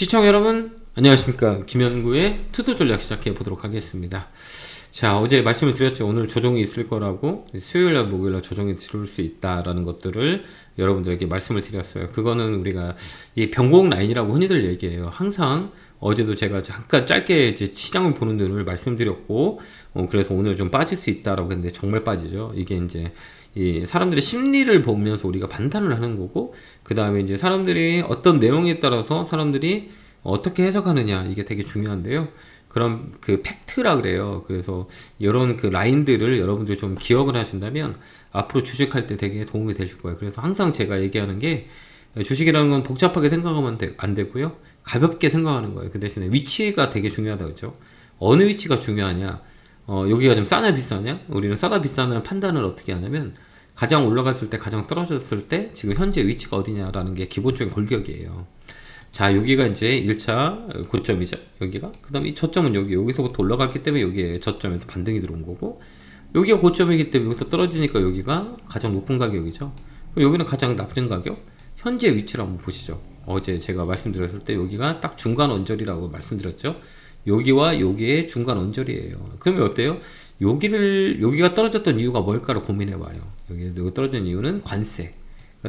시청 여러분 안녕하십니까 김현구의 투도 전략 시작해 보도록 하겠습니다. 자 어제 말씀을 드렸죠 오늘 조정이 있을 거라고 수요일날 목요일날 조정이 들어올 수 있다라는 것들을 여러분들에게 말씀을 드렸어요. 그거는 우리가 이 변곡 라인이라고 흔히들 얘기해요. 항상 어제도 제가 잠깐 짧게 이제 시장을 보는 눈을 말씀드렸고 어, 그래서 오늘 좀 빠질 수 있다라고 했는데 정말 빠지죠. 이게 이제 이 사람들의 심리를 보면서 우리가 판단을 하는 거고 그 다음에 이제 사람들이 어떤 내용에 따라서 사람들이 어떻게 해석하느냐 이게 되게 중요한데요. 그런 그 팩트라 그래요. 그래서 이런 그 라인들을 여러분들 좀 기억을 하신다면 앞으로 주식할 때 되게 도움이 되실 거예요. 그래서 항상 제가 얘기하는 게 주식이라는 건 복잡하게 생각하면 안 되고요. 가볍게 생각하는 거예요. 그 대신에 위치가 되게 중요하다 그죠? 어느 위치가 중요하냐? 어, 여기가 좀 싸냐 비싸냐? 우리는 싸다 비싸냐는 판단을 어떻게 하냐면 가장 올라갔을 때 가장 떨어졌을 때 지금 현재 위치가 어디냐라는 게 기본적인 골격이에요. 자 여기가 이제 1차 고점이죠 여기가 그 다음에 이 저점은 여기 여기서부터 올라갔기 때문에 여기에 저점에서 반등이 들어온 거고 여기가 고점이기 때문에 여기서 떨어지니까 여기가 가장 높은 가격이죠 그럼 여기는 가장 낮은 가격 현재 위치를 한번 보시죠 어제 제가 말씀드렸을 때 여기가 딱 중간 언저리라고 말씀드렸죠 여기와 여기의 중간 언저리예요 그러면 어때요 여기를 여기가 떨어졌던 이유가 뭘까를 고민해 봐요 여기 떨어진 이유는 관세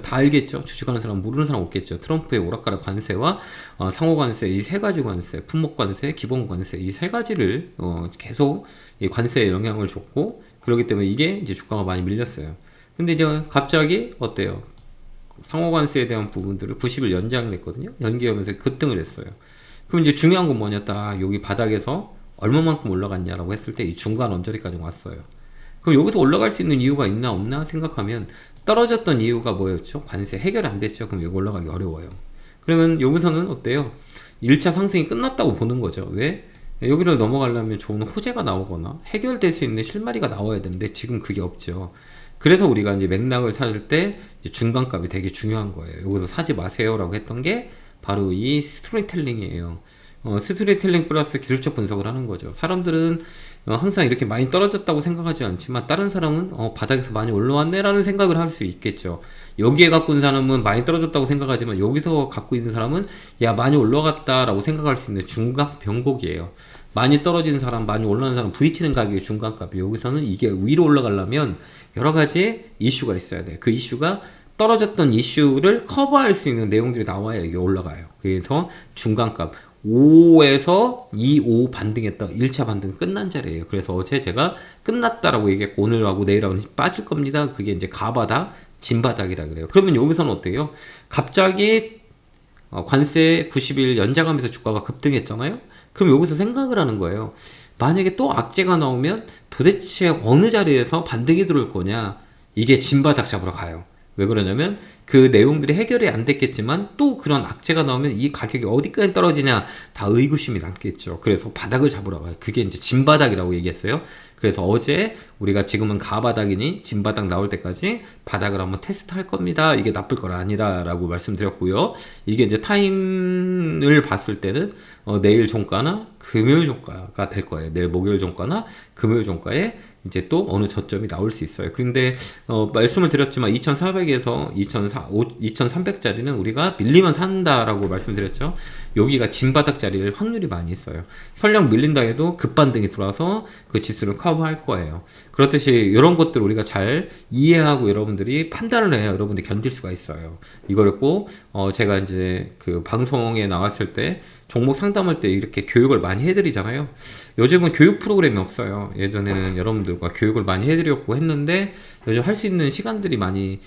다 알겠죠. 주식하는 사람 모르는 사람 없겠죠. 트럼프의 오락가락 관세와 어, 상호 관세 이 세 가지 관세, 품목 관세, 기본 관세 이 세 가지를 어, 계속 이 관세에 영향을 줬고 그렇기 때문에 이게 이제 주가가 많이 밀렸어요. 근데 이제 갑자기 어때요? 상호 관세에 대한 부분들을 90일 연장을 했거든요. 연기하면서 급등을 했어요. 그럼 이제 중요한 건 뭐냐? 딱 여기 바닥에서 얼마만큼 올라갔냐라고 했을 때 이 중간 언저리까지 왔어요. 그럼 여기서 올라갈 수 있는 이유가 있나 없나 생각하면 떨어졌던 이유가 뭐였죠? 관세 해결 안 됐죠. 그럼 여기 올라가기 어려워요. 그러면 여기서는 어때요? 1차 상승이 끝났다고 보는 거죠. 왜? 여기를 넘어가려면 좋은 호재가 나오거나 해결될 수 있는 실마리가 나와야 되는데 지금 그게 없죠. 그래서 우리가 이제 맥락을 찾을 때 중간값이 되게 중요한 거예요. 여기서 사지 마세요라고 했던 게 바로 이 스토리텔링이에요. 어, 스토리텔링 플러스 기술적 분석을 하는 거죠. 사람들은 어, 항상 이렇게 많이 떨어졌다고 생각하지 않지만 다른 사람은 어, 바닥에서 많이 올라왔네라는 생각을 할 수 있겠죠. 여기에 갖고 있는 사람은 많이 떨어졌다고 생각하지만 여기서 갖고 있는 사람은 야 많이 올라갔다라고 생각할 수 있는 중간 변곡이에요. 많이 떨어지는 사람, 많이 올라가는 사람 부딪히는 가격이 중간값이 여기서는 이게 위로 올라가려면 여러 가지 이슈가 있어야 돼. 그 이슈가 떨어졌던 이슈를 커버할 수 있는 내용들이 나와야 이게 올라가요. 그래서 중간값 5에서 2, 5 반등했다. 1차 반등 끝난 자리예요. 그래서 어제 제가 끝났다라고 얘기했고 오늘하고 내일하고 빠질 겁니다. 그게 이제 가바닥, 진바닥이라 그래요. 그러면 여기서는 어때요? 갑자기 어, 관세 90일 연장하면서 주가가 급등했잖아요. 그럼 여기서 생각을 하는 거예요. 만약에 또 악재가 나오면 도대체 어느 자리에서 반등이 들어올 거냐? 이게 진바닥 잡으러 가요. 왜 그러냐면 그 내용들이 해결이 안 됐겠지만 또 그런 악재가 나오면 이 가격이 어디까지 떨어지냐 다 의구심이 남겠죠. 그래서 바닥을 잡으러 가요. 그게 이제 진바닥이라고 얘기했어요. 그래서 어제 우리가 지금은 가바닥이니 진바닥 나올 때까지 바닥을 한번 테스트 할 겁니다. 이게 나쁠 건 아니라라고 말씀드렸고요. 이게 이제 타임을 봤을 때는 어, 내일 종가나 금요일 종가가 될 거예요. 내일 목요일 종가나 금요일 종가에 이제 또 어느 저점이 나올 수 있어요. 근데 어, 말씀을 드렸지만 2,400에서 2,400, 2,300짜리는 우리가 밀리면 산다라고 말씀드렸죠. 여기가 진바닥 자리를 확률이 많이 있어요. 설령 밀린다 해도 급반등이 들어와서 그 지수를 커버할 거예요. 그렇듯이 이런 것들 우리가 잘 이해하고 여러분들이 판단을 해야 여러분들이 견딜 수가 있어요. 이걸 꼭 어, 제가 이제 그 방송에 나왔을 때 종목 상담할 때 이렇게 교육을 많이 해드리잖아요. 요즘은 교육 프로그램이 없어요. 예전에는 여러분들과 교육을 많이 해드렸고 했는데 요즘 할 수 있는 시간들이 많이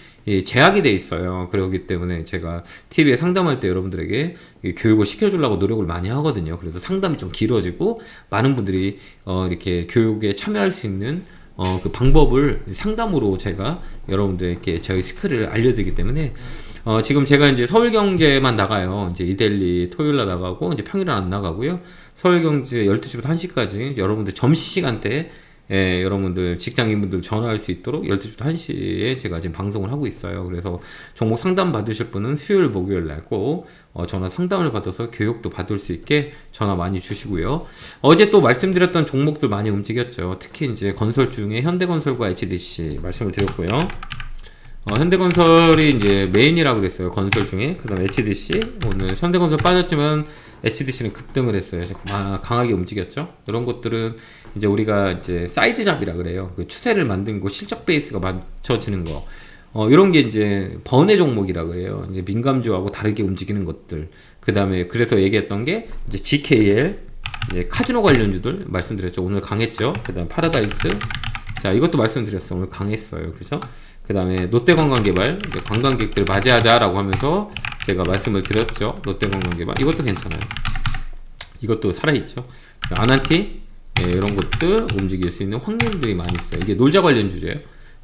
제약이 돼 있어요. 그러기 때문에 제가 TV에 상담할 때 여러분들에게 교육을 시켜주려고 노력을 많이 하거든요. 그래서 상담이 좀 길어지고 많은 분들이 어 이렇게 교육에 참여할 수 있는 어, 그 방법을 상담으로 제가 여러분들에게 저희 스크를 알려드리기 때문에 어, 지금 제가 이제 서울경제만 나가요. 이제 이델리 토요일 날 나가고 이제 평일은 안 나가고요. 서울경제 12시부터 1시까지 여러분들 점심시간대 예, 여러분들 직장인분들 전화할 수 있도록 12시부터 1시에 제가 지금 방송을 하고 있어요. 그래서 종목 상담 받으실 분은 수요일, 목요일 날꼭 어, 전화 상담을 받아서 교육도 받을 수 있게 전화 많이 주시고요. 어제 또 말씀드렸던 종목들 많이 움직였죠. 특히 이제 건설 중에 현대건설과 HDC 말씀을 드렸고요. 어, 현대건설이 이제 메인이라고 그랬어요. 건설 중에. 그 다음 HDC. 오늘 현대건설 빠졌지만 HDC는 급등을 했어요. 강하게 움직였죠. 이런 것들은 이제 우리가 이제 사이드 잡이라 그래요. 그 추세를 만든 거, 실적 베이스가 맞춰지는 거. 어, 이런 게 이제 번외 종목이라 그래요. 이제 민감주하고 다르게 움직이는 것들. 그 다음에 그래서 얘기했던 게 이제 GKL, 이제 카지노 관련주들 말씀드렸죠. 오늘 강했죠. 그 다음 파라다이스. 자, 이것도 말씀드렸어요. 오늘 강했어요. 그죠? 그 다음에 롯데관광개발, 관광객들 맞이하자라고 하면서 제가 말씀을 드렸죠. 롯데관광개발. 이것도 괜찮아요. 이것도 살아있죠. 아난티, 예, 이런 것들 움직일 수 있는 확률들이 많이 있어요. 이게 놀자 관련 주제예요.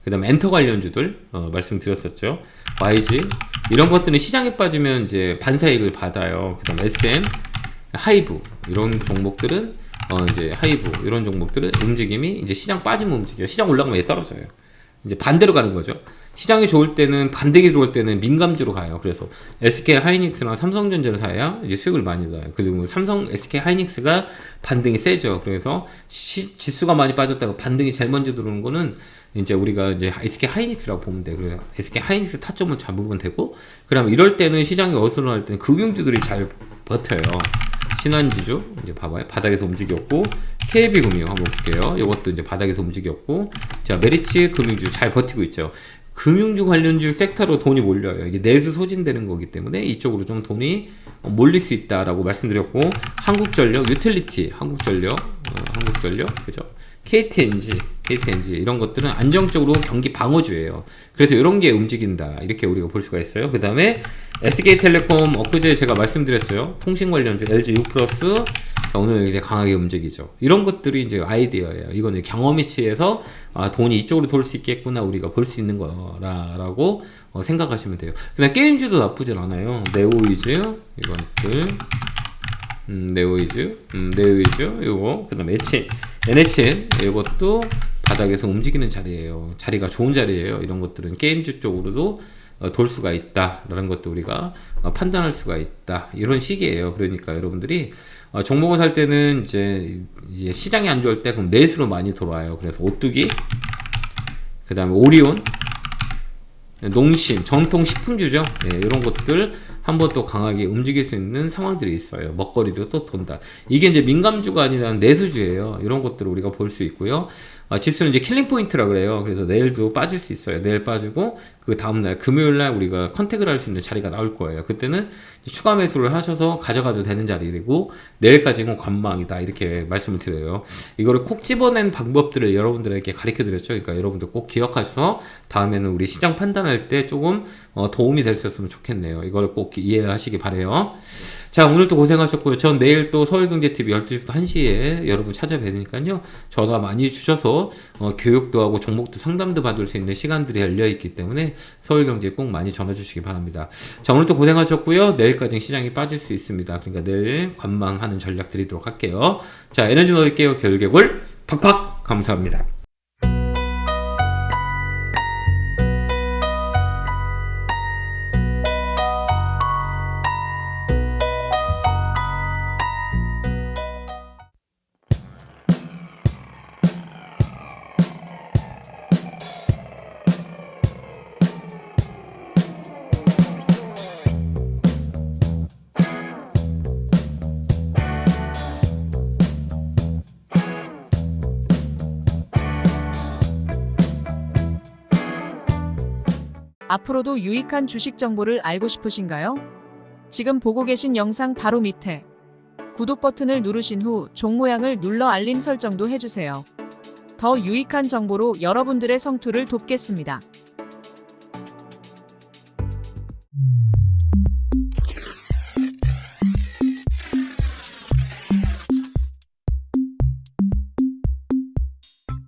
그 다음에 엔터 관련주들, 어, 말씀드렸었죠. YG. 이런 것들은 시장에 빠지면 이제 반사익을 받아요. 그 다음 SM, 하이브. 이런 종목들은, 어, 이제 하이브. 이런 종목들은 움직임이 이제 시장 빠지면 움직여요. 시장 올라가면 얘 떨어져요. 이제 반대로 가는 거죠. 시장이 좋을 때는 반등이 들어올 때는 민감주로 가요. 그래서 SK 하이닉스나 삼성전자를 사야 이제 수익을 많이 나요. 그리고 삼성 SK 하이닉스가 반등이 세죠. 그래서 시, 지수가 많이 빠졌다가 반등이 제일 먼저 들어오는 거는 이제 우리가 이제 SK 하이닉스라고 보면 돼. 그래서 SK 하이닉스 타점을 잡으면 되고, 그다음에 이럴 때는 시장이 어수선할 때는 금융주들이 잘 버텨요. 신한지주 이제 봐봐요 바닥에서 움직였고 KB금융 한번 볼게요 이것도 이제 바닥에서 움직였고 자 메리츠 금융주 잘 버티고 있죠 금융주 관련주 섹터로 돈이 몰려요 이게 내수 소진되는 거기 때문에 이쪽으로 좀 돈이 몰릴 수 있다라고 말씀드렸고 한국전력 유틸리티 한국전력 어, 한국전력 그죠 KTNG, KTNG 이런 것들은 안정적으로 경기 방어주예요. 그래서 이런 게 움직인다 이렇게 우리가 볼 수가 있어요. 그 다음에 SK텔레콤 엊그제 제가 말씀드렸죠. 통신 관련주 LG U 플러스 오늘 이제 강하게 움직이죠. 이런 것들이 이제 아이디어예요. 이거는 경험에 취해서 아, 돈이 이쪽으로 돌 수 있겠구나 우리가 볼 수 있는 거라라고 어, 생각하시면 돼요. 그냥 게임주도 나쁘진 않아요. 네오이즈 이것들 음, 네오이즈, 음, 네오이즈, 요거, 그 다음에 HN, NHN, 이것도 바닥에서 움직이는 자리예요. 자리가 좋은 자리예요. 이런 것들은 게임주 쪽으로도 어, 돌 수가 있다라는 것도 우리가 어, 판단할 수가 있다. 이런 시기예요. 그러니까 여러분들이 어, 종목을 살 때는 이제, 시장이 안 좋을 때 그럼 내수로 많이 돌아와요. 그래서 오뚜기, 그 다음에 오리온, 농심, 전통 식품주죠. 네, 이런 것들 한번 또 강하게 움직일 수 있는 상황들이 있어요. 먹거리도 또 돈다. 이게 이제 민감주가 아니라 내수주예요. 이런 것들을 우리가 볼 수 있고요. 아, 지수는 이제 킬링 포인트라 그래요. 그래서 내일도 빠질 수 있어요. 내일 빠지고 그 다음 날 금요일 날 우리가 컨택을 할 수 있는 자리가 나올 거예요. 그때는 추가 매수를 하셔서 가져가도 되는 자리이고 내일까지는 관망이다 이렇게 말씀을 드려요. 이거를 콕 집어낸 방법들을 여러분들에게 가르쳐 드렸죠. 그러니까 여러분들 꼭 기억하셔서 다음에는 우리 시장 판단할 때 조금 어, 도움이 있으면 좋겠네요. 이걸 꼭 이해하시기 바래요. 자, 오늘도 고생하셨고요. 전 내일 또 서울경제TV 12시부터 1시에 여러분 찾아뵈니까요. 전화 많이 주셔서 어, 교육도 하고 종목도 상담도 받을 수 있는 시간들이 열려있기 때문에 서울경제 꼭 많이 전화 주시기 바랍니다. 자, 오늘도 고생하셨고요. 내일까지 시장이 빠질 수 있습니다. 그러니까 내일 관망하는 전략 드리도록 할게요. 자, 에너지 넣을게요. 결계골 팍팍 감사합니다. 앞으로도 유익한 주식 정보를 알고 싶으신가요? 지금 보고 계신 영상 바로 밑에 구독 버튼을 누르신 후 종 모양을 눌러 알림 설정도 해주세요. 더 유익한 정보로 여러분들의 성투를 돕겠습니다.